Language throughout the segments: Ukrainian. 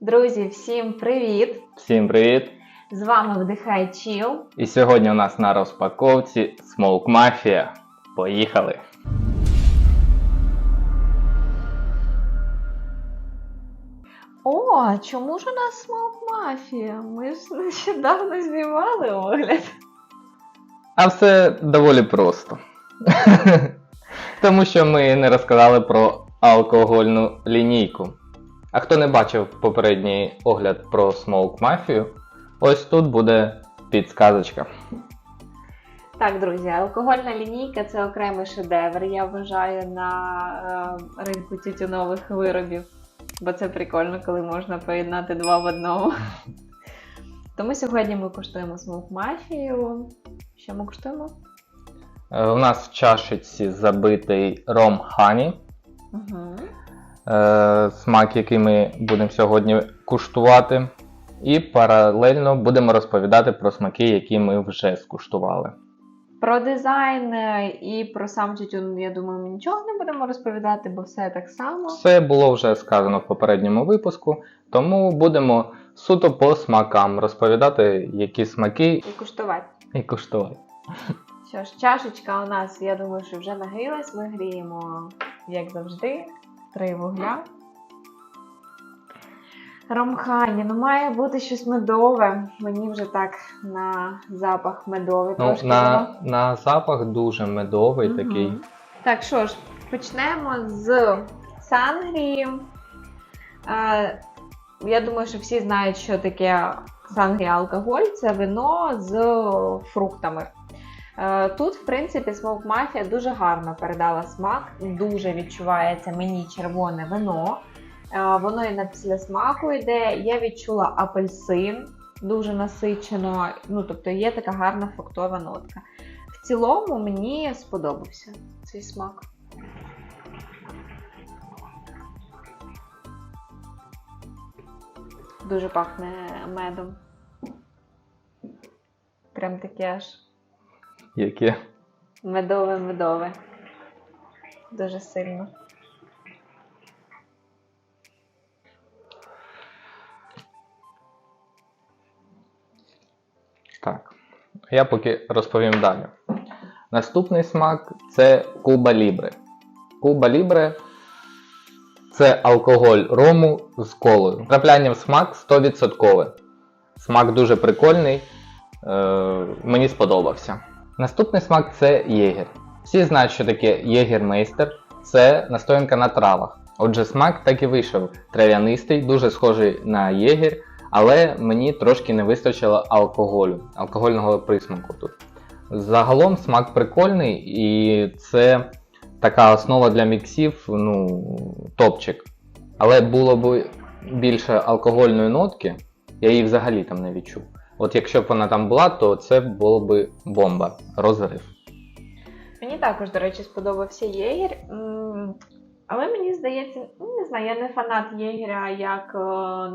Друзі, всім привіт! Всім привіт! З вами Вдихай Чіл. І сьогодні у нас на розпаковці Smoke Mafia. Поїхали! О, чому ж у нас смок мафія? Ми ж нещодавно знімали огляд. А все доволі просто. Тому що ми не розказали про алкогольну лінійку. А хто не бачив попередній огляд про Smoke Mafia, ось тут буде підсказочка. Так, друзі, алкогольна лінійка це окремий шедевр, я вважаю, на е, ринку тютюнових виробів. Бо це прикольно, коли можна поєднати два в одному. Тому сьогодні ми куштуємо смок мафію. Що ми куштуємо? Е, У нас в чашечці забитий ром хані. Угу. Е, смак, який ми будемо сьогодні куштувати. І паралельно будемо розповідати про смаки, які ми вже скуштували. Про дизайн е, і про сам тютюн, я думаю, ми нічого не будемо розповідати, бо все так само. Все було вже сказано в попередньому випуску, тому будемо суто по смакам розповідати, які смаки І куштувати. і куштувати. Що ж, чашечка у нас, я думаю, що вже нагрілась. Ми гріємо, як завжди, три вугля. Ромхані, ну має бути щось медове. Мені вже так на запах медовий Ну, трошки. на, було. на запах дуже медовий Мгм. такий. Так, що ж, почнемо з сангрії. Е, я думаю, що всі знають, що таке сангрія алкоголь це вино з фруктами. Е, Тут, в принципі, Smoke Mafia дуже гарно передала смак, дуже відчувається мені червоне вино. Е, Воно і на після смаку йде. Я відчула апельсин дуже насичено. Ну, тобто є така гарна фруктова нотка. В цілому мені сподобався цей смак. Дуже пахне медом. Прям таке аж Яке? медове-медове. Дуже сильно. Так. Я поки розповім далі. Наступний смак це Куба Лібре. Куба Лібре це алкоголь рому з колою. Трапляння в смак 100%. Смак дуже прикольний. Е, мені сподобався. Наступний смак це єгер. Всі знають, що таке єгермейстер. Це настоянка на травах. Отже, смак так і вийшов трав'янистий, дуже схожий на єгер, але мені трошки не вистачило алкоголю, алкогольного присмаку тут. Загалом смак прикольний, і це така основа для міксів, ну, топчик. Але було б більше алкогольної нотки, я її взагалі там не відчув. От якщо б вона там була, то це було б бомба, розрив. Мені також, до речі, сподобався єгір. Але мені здається, ну, не знаю, я не фанат єгеря як е,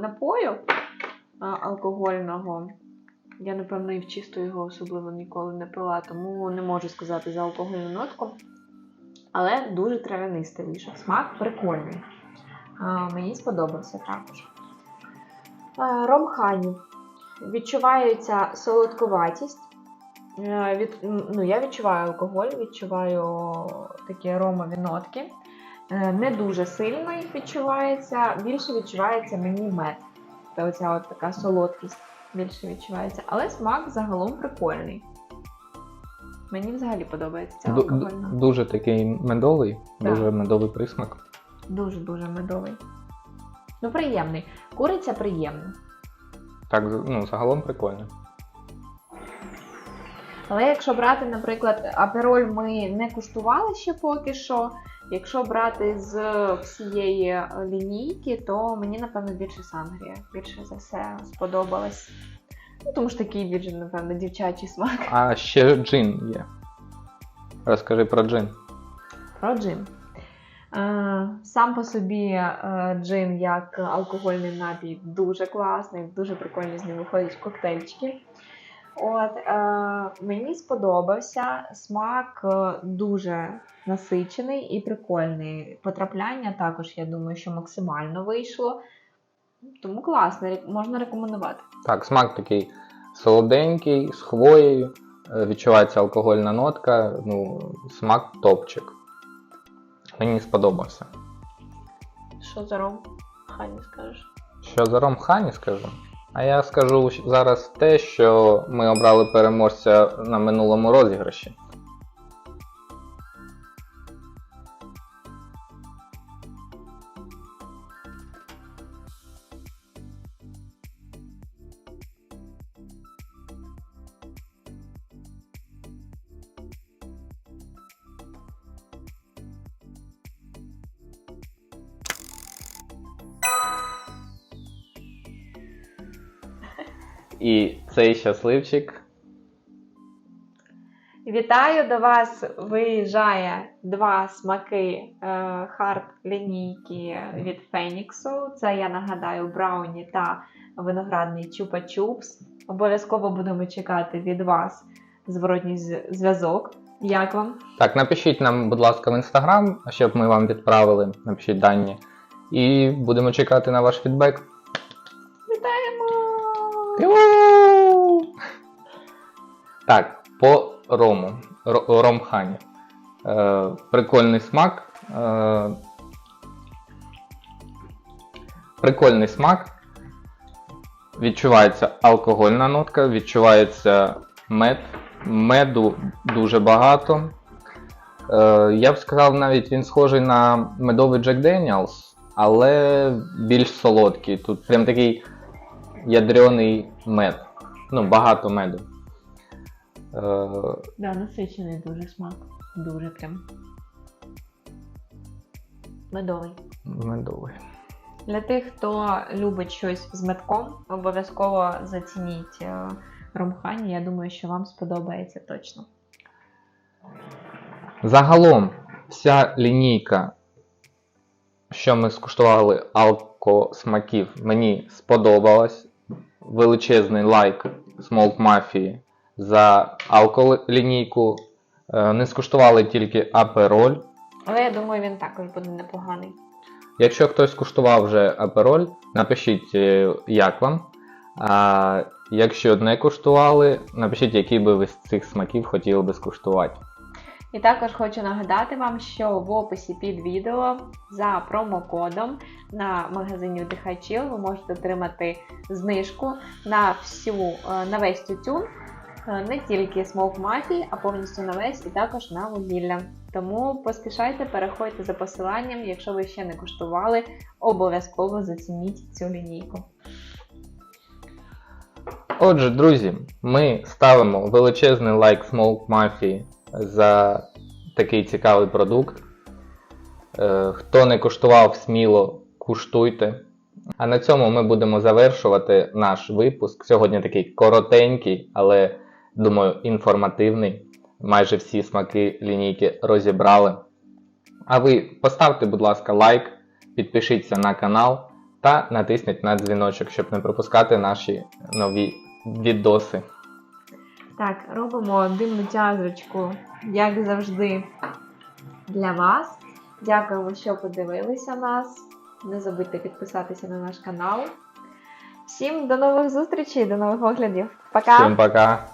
напою е, алкогольного. Я, напевно, і в чисту його особливо ніколи не пила, тому не можу сказати за алкогольну нотку. Але дуже травянистий вийшов. Смак прикольний. Е, Мені сподобався також. Ром хані. Відчувається солодкуватість. Е, Від, ну, я відчуваю алкоголь, відчуваю такі аромові нотки. Е, Не дуже сильно їх відчувається, більше відчувається мені мед. Та оця от така солодкість більше відчувається. Але смак загалом прикольний. Мені взагалі подобається ця алкогольна. Дуже такий медовий, Так. дуже медовий присмак. Дуже-дуже медовий. Ну, приємний. Куриця приємна. Так, ну, загалом прикольно. Але якщо брати, наприклад, апероль ми не куштували ще поки що. Якщо брати з всієї лінійки, то мені, напевно, більше сангрія. Більше за все сподобалось. Ну, тому ж такий більше, напевно, дівчачий смак. А ще джин є. Розкажи про джин. Про джин. Е, Сам по собі е, джин як алкогольний напій дуже класний, дуже прикольно з ним виходять коктейльчики. От, е, мені сподобався смак дуже насичений і прикольний. Потрапляння також, я думаю, що максимально вийшло. Тому класно, можна рекомендувати. Так, смак такий солоденький, з хвоєю, відчувається алкогольна нотка, ну, смак топчик. Мені сподобався. Що за ром? Хані скажеш. Що за ром хані скажу? А я скажу зараз те, що ми обрали переможця на минулому розіграші. І цей щасливчик Вітаю до вас! Виїжджає два смаки е, хард лінійки від Феніксу. Це я нагадаю брауні та виноградний чупа-чупс. Обов'язково будемо чекати від вас зворотній зв'язок. Як вам? Так, напишіть нам, будь ласка, в інстаграм, щоб ми вам відправили. Напишіть дані. І будемо чекати на ваш фідбек. Так, по рому. Ро- Ромхані. Е, прикольний смак. Е, прикольний смак. Відчувається алкогольна нотка, відчувається мед. Меду дуже багато. Е, я б сказав, навіть він схожий на медовий Jack Daniels, але більш солодкий. Тут прям такий ядрений мед. Ну, багато меду. Е, Да, насичений дуже смак. Дуже прям. Медовий. медовий. Для тих, хто любить щось з медком, обов'язково зацініть е, ромхані. Я думаю, що вам сподобається точно. Загалом, вся лінійка, що ми скуштували алкосмаків, мені сподобалась. Величезний лайк Smoke Mafia за алколінійку. Е, Не скуштували тільки апероль. Але я думаю, він також буде непоганий. Якщо хтось куштував вже апероль, напишіть, е, як вам. А якщо не куштували, напишіть, який би ви з цих смаків хотіли би скуштувати. І також хочу нагадати вам, що в описі під відео за промокодом на магазині Chill ви можете отримати знижку на всю е, на весь тютюн, е, не тільки Smoke Mafia, а повністю на весь і також на вугілля. Тому поспішайте, переходьте за посиланням, якщо ви ще не куштували, обов'язково зацініть цю лінійку. Отже, друзі, ми ставимо величезний лайк Smoke Mafia за такий цікавий продукт. Е, Хто не куштував, сміло куштуйте. А на цьому ми будемо завершувати наш випуск. Сьогодні такий коротенький, але думаю, інформативний. Майже всі смаки лінійки розібрали. А ви поставте, будь ласка, лайк, підпишіться на канал та натисніть на дзвіночок, щоб не пропускати наші нові відоси. Так, робимо димну тязочку, як завжди, для вас. Дякуємо, що подивилися нас. Не забудьте підписатися на наш канал. Всім до нових зустрічей, до нових оглядів. Пока! Всім пока!